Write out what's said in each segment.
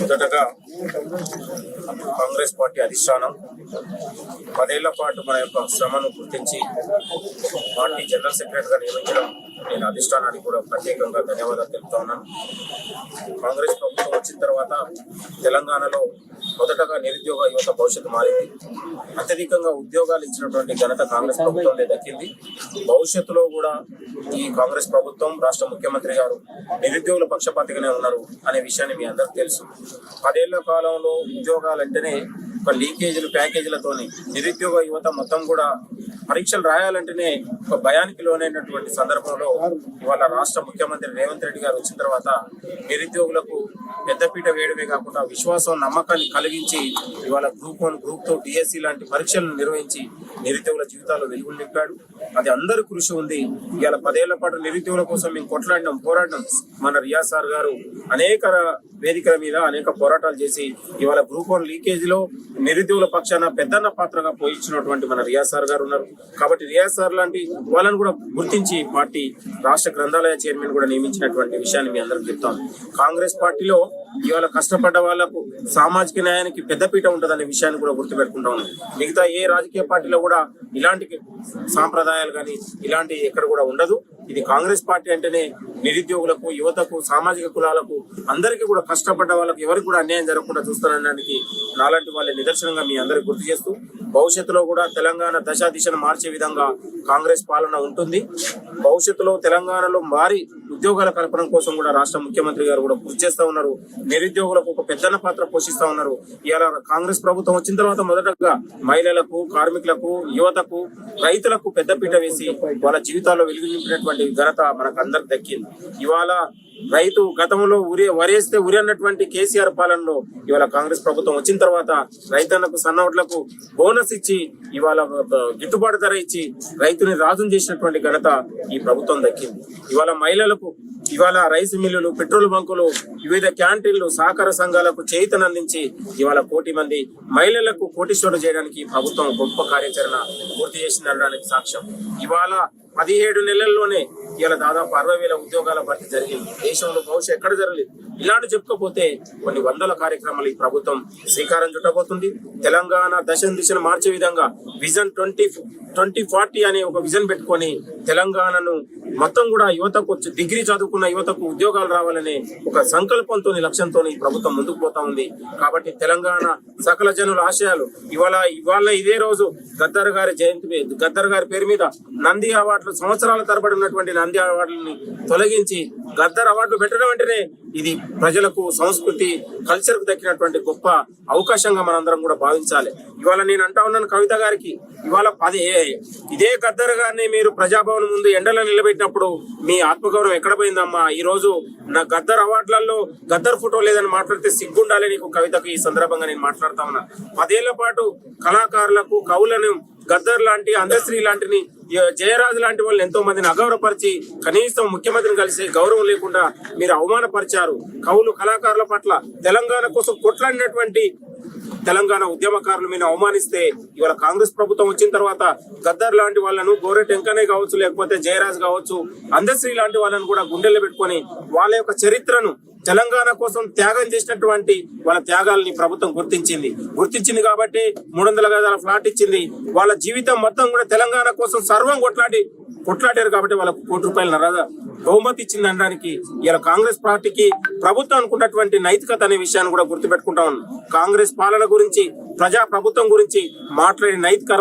మొదటగా కాంగ్రెస్ పార్టీ అధిష్టానం. పదేళ్ళ పాటు మన యొక్క శ్రమను గుర్తించి పార్టీ జనరల్ సెక్రటరీగా నియమించడం నేను అధిష్టానానికి కూడా ప్రత్యేకంగా ధన్యవాదాలు తెలుపుతా ఉన్నాను. కాంగ్రెస్ ప్రభుత్వం వచ్చిన తర్వాత తెలంగాణలో మొదటగా నిరుద్యోగ యువత భవిష్యత్తు మారింది. అత్యధికంగా ఉద్యోగాలు ఇచ్చినటువంటి ఘనత కాంగ్రెస్ ప్రభుత్వంలో దక్కింది. భవిష్యత్తులో కూడా ఈ కాంగ్రెస్ ప్రభుత్వం రాష్ట్ర ముఖ్యమంత్రి గారు నిరుద్యోగుల పక్షపాతిగానే ఉన్నారు అనే విషయాన్ని మీ అందరికి తెలుసు. పదేళ్ళ కాలంలో ఉద్యోగాలు అంటేనే ఒక లీకేజీలు ప్యాకేజీలతోని నిరుద్యోగ యువత మొత్తం కూడా పరీక్షలు రాయాలంటేనే ఒక భయానికి లోనైనటువంటి సందర్భంలో ఇవాళ రాష్ట్ర ముఖ్యమంత్రి రేవంత్ రెడ్డి గారు వచ్చిన తర్వాత నిరుద్యోగులకు పెద్దపీట వేయడమే కాకుండా విశ్వాసం నమ్మకాన్ని కలిగించి ఇవాళ group one group two DSC లాంటి పరీక్షలను నిర్వహించి నిరుద్యోగుల జీవితాల్లో వెలుగులు నింపాడు. అది అందరి కృషి ఉంది. ఇవాళ పదేళ్ళ పాటు నిరుద్యోగుల కోసం మేము కొట్లాడినాం పోరాడినాం. మన రియాజ్ సార్ గారు అనేక వేదికల మీద అనేక పోరాటాలు చేసి ఇవాళ గ్రూప్ వన్ లీకేజీలో నిరుద్యోగుల పక్షాన పెద్దన్న పాత్రగా పోయించినటువంటి మన రియాజ్ సార్ గారు ఉన్నారు. కాబట్టి రియాజ్ సార్ లాంటి వాళ్ళని కూడా గుర్తించి పార్టీ రాష్ట్ర గ్రంథాలయ చైర్మన్ కూడా నియమించినటువంటి విషయాన్ని మీ అందరికి చెప్తాం కాంగ్రెస్ పార్టీలో ఇవాళ కష్టపడ్డ వాళ్ళకు సామాజిక న్యాయానికి పెద్దపీట ఉంటుందనే విషయాన్ని కూడా గుర్తుపెట్టుకుంటా ఉన్నాం. మిగతా ఏ రాజకీయ పార్టీలో కూడా ఇలాంటి సాంప్రదాయాలు కానీ ఇలాంటి ఎక్కడ కూడా ఉండదు. ఇది కాంగ్రెస్ పార్టీ అంటేనే నిరుద్యోగులకు యువతకు సామాజిక కులాలకు అందరికీ కూడా కష్టపడ్డ వాళ్ళకి ఎవరికి కూడా అన్యాయం జరగకుండా చూస్తానడానికి నాలాంటి వాళ్ళ నిదర్శనంగా మీ అందరికి గుర్తు చేస్తూ భవిష్యత్తులో కూడా తెలంగాణ దశ దిశను మార్చే విధంగా కాంగ్రెస్ పాలన ఉంటుంది. భవిష్యత్తులో తెలంగాణలో మారి ఉద్యోగాల కల్పన కోసం కూడా రాష్ట్ర ముఖ్యమంత్రి గారు కూడా కృషి చేస్తా ఉన్నారు. నిరుద్యోగులకు ఒక పెద్ద పాత్ర పోషిస్తా ఉన్నారు. ఇలా కాంగ్రెస్ ప్రభుత్వం వచ్చిన తర్వాత మొదటగా మహిళలకు కార్మికులకు యువతకు రైతులకు పెద్దపీట వేసి వాళ్ళ జీవితాల్లో వెలుగు నింపినటువంటి ఘనత మనకు అందరికి దక్కింది. ఇవాళ రైతు గతంలో ఉరి వరేస్తే ఉరి అన్నటువంటి కేసీఆర్ పాలనలో ఇవాళ కాంగ్రెస్ ప్రభుత్వం వచ్చిన తర్వాత రైతన్నకు సన్నోట్లకు బోనస్ ఇచ్చి ఇవాళ గిట్టుబాటు ధర ఇచ్చి రైతుని రాజును చేసినటువంటి ఘనత ఈ ప్రభుత్వం దక్కింది. ఇవాళ మహిళలకు ఇవాళ రైస్ మిల్లులు పెట్రోల్ బంకులు వివిధ క్యాంటీన్లు సహకార సంఘాలకు చేయితనందించి ఇవాళ కోటి మంది మహిళలకు కోటీశ్వరులు చేయడానికి ప్రభుత్వం గొప్ప కార్యాచరణ పూర్తి చేసిందనడానికి సాక్ష్యం. ఇవాళ పదిహేడు నెలల్లోనే ఇవాళ దాదాపు అరవై వేల ఉద్యోగాల భర్తీ జరిగింది. దేశంలో బహుశా ఎక్కడ జరగలేదు? ఇలాంటి చెప్పుకోపోతే కొన్ని వందల కార్యక్రమాలు ఈ ప్రభుత్వం శ్రీకారం చుట్టబోతుంది. తెలంగాణ దశ దిశను మార్చే విధంగా విజన్ ట్వంటీ ట్వంటీ ఫార్టీ అనే ఒక విజన్ పెట్టుకొని తెలంగాణను మొత్తం కూడా యువతకు డిగ్రీ చదువుకున్న యువతకు ఉద్యోగాలు రావాలనే ఒక సంకల్పంతో లక్ష్యంతో ఈ ప్రభుత్వం ముందుకు పోతా ఉంది. కాబట్టి తెలంగాణ సకల జనుల ఆశయాలు. ఇవాళ ఇవాళ ఇదే రోజు గద్దర్ గారి జయంతి మీ- గద్దర్ గారి పేరు మీద నంది అవార్డులు సంవత్సరాల తరబడి ఉన్నటువంటి నంది అవార్డులని తొలగించి గద్దర్ అవార్డులు పెట్టడం అంటేనే ఇది ప్రజలకు సంస్కృతి కల్చర్కు దక్కినటువంటి గొప్ప అవకాశంగా మనందరం కూడా భావించాలి. ఇవాళ నేను అంటా ఉన్నాను కవిత గారికి ఇవాళ పది ఇదే గద్దర్ గారిని మీరు ప్రజాభవన్ ముందు ఎండలో నిలబెట్టినప్పుడు మీ ఆత్మగౌరవం ఎక్కడ పోయిందమ్మా? ఈ రోజు నా గద్దర్ అవార్డులలో గద్దర్ ఫోటో లేదని మాట్లాడితే సిగ్గుండాలి నీకు కవితకు ఈ సందర్భంగా నేను మాట్లాడుతా ఉన్నారు పదేళ్ళ పాటు కళాకారులకు కవులను గద్దర్ లాంటి అందశ్రీ లాంటిని జయరాజు లాంటి వాళ్ళని ఎంతో మందిని అగౌరవపరిచి కనీసం ముఖ్యమంత్రిని కలిసి గౌరవం లేకుండా మీరు అవమానపరిచారు. కవులు కళాకారుల పట్ల తెలంగాణ కోసం కొట్లాడినటువంటి తెలంగాణ ఉద్యమకారులు మీద అవమానిస్తే ఇవాళ కాంగ్రెస్ ప్రభుత్వం వచ్చిన తర్వాత గద్దర్ లాంటి వాళ్ళను గోరె టెంకనే కావచ్చు లేకపోతే జయరాజ్ కావచ్చు అందశ్రీ లాంటి వాళ్ళను కూడా గుండెల్లో పెట్టుకొని వాళ్ళ యొక్క చరిత్రను తెలంగాణ కోసం త్యాగం చేసినటువంటి వాళ్ళ త్యాగాలని ప్రభుత్వం గుర్తించింది. గుర్తించింది కాబట్టి మూడు వందల గజాల ఫ్లాట్ ఇచ్చింది. వాళ్ళ జీవితం మొత్తం కూడా తెలంగాణ కోసం సర్వం కొట్లాడి కొట్లాడారు కాబట్టి వాళ్ళకు కోటి రూపాయల నరద బహుమతి ఇచ్చింది అనడానికి ఇలా కాంగ్రెస్ పార్టీకి ప్రభుత్వం అనుకున్నటువంటి నైతికత అనే విషయాన్ని కూడా గుర్తుపెట్టుకుంటా ఉన్నాను కాంగ్రెస్ పాలన గురించి ప్రజా ప్రభుత్వం గురించి మాట్లాడే నైతిక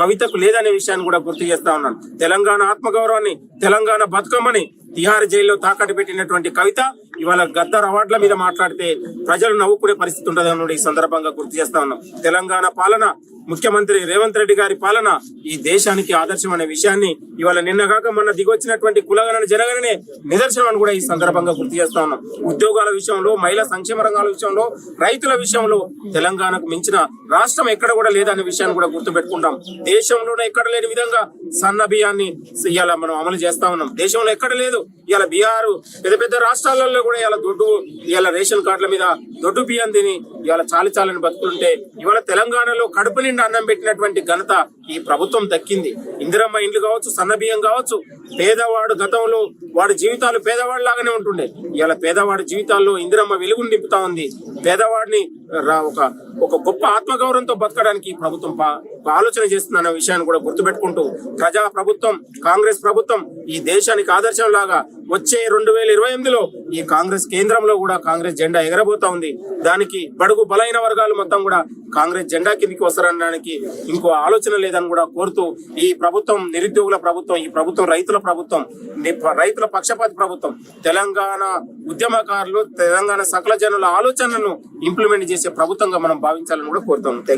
కవితకు లేదనే విషయాన్ని కూడా గుర్తు చేస్తా ఉన్నాను తెలంగాణ ఆత్మగౌరవాన్ని తెలంగాణ బతుకమ్మని తిహార్ జైల్లో తాకట్టు పెట్టినటువంటి కవిత ఇవాళ గద్దర్ అవార్డుల మీద మాట్లాడితే ప్రజలు నవ్వుకునే పరిస్థితి ఉంటదని ఈ సందర్భంగా గుర్తు చేస్తా ఉన్నాం. తెలంగాణ పాలన ముఖ్యమంత్రి రేవంత్ రెడ్డి గారి పాలన ఈ దేశానికి ఆదర్శం అనే విషయాన్ని ఇవాళ నిన్నగాక మొన్న దిగొచ్చినటువంటి కులగణన జరగననే నిదర్శనం అని కూడా ఈ సందర్భంగా గుర్తు చేస్తా ఉన్నాం. ఉద్యోగాల విషయంలో మహిళా సంక్షేమ రంగాల విషయంలో రైతుల విషయంలో తెలంగాణకు మించిన రాష్ట్రం ఎక్కడ కూడా లేదనే విషయాన్ని కూడా గుర్తు పెట్టుకుంటాం దేశంలోనే ఎక్కడ లేని విధంగా సన్న బియ్యాన్ని ఇవాళ మనం అమలు చేస్తా ఉన్నాం. దేశంలో ఎక్కడ లేదు. ఇవాళ బీహారు పెద్ద పెద్ద రాష్ట్రాలలో కూడా ఇవాళ దొడ్డు ఇవాళ రేషన్ కార్డుల మీద దొడ్డు బియ్యం తిని ఇవాళ చాలి చాలని బతుకులుంటే ఇవాళ తెలంగాణలో కడుపు నిండా అన్నం పెట్టినటువంటి ఘనత ఈ ప్రభుత్వం దక్కింది. ఇందిరమ్మ ఇండ్లు కావచ్చు సన్న బియ్యం కావచ్చు పేదవాడు గతంలో వాడి జీవితాలు పేదవాడి లాగానే ఉంటుండే. ఇలా పేదవాడి జీవితాల్లో ఇందిరమ్మ వెలుగును నింపుతా ఉంది. పేదవాడిని రా- ఒక ఒక గొప్ప ఆత్మగౌరవంతో బతకడానికి ప్రభుత్వం ఆలోచన చేస్తుందన్న విషయాన్ని కూడా గుర్తుపెట్టుకుంటూ ప్రజా ప్రభుత్వం కాంగ్రెస్ ప్రభుత్వం ఈ దేశానికి ఆదర్శం లాగా వచ్చే రెండు వేల ఇరవై ఎనిమిదిలో ఈ కాంగ్రెస్ కేంద్రంలో కూడా కాంగ్రెస్ జెండా ఎగరబోతా ఉంది. దానికి బడుగు బలైన వర్గాలు మొత్తం కూడా కాంగ్రెస్ జెండా కిందికి వస్తారనడానికి ఇంకో ఆలోచన లేదని కూడా కోరుతూ ఈ ప్రభుత్వం నిరుద్యోగుల ప్రభుత్వం ఈ ప్రభుత్వం రైతుల ప్రభుత్వం రైతుల రైతుల పక్షపాతి ప్రభుత్వం. తెలంగాణ ఉద్యమకారులు తెలంగాణ సకల జనుల ఆలోచనలను ఇంప్లిమెంట్ చేసే ప్రభుత్వంగా మనం భావించాలని కూడా కోరుతాం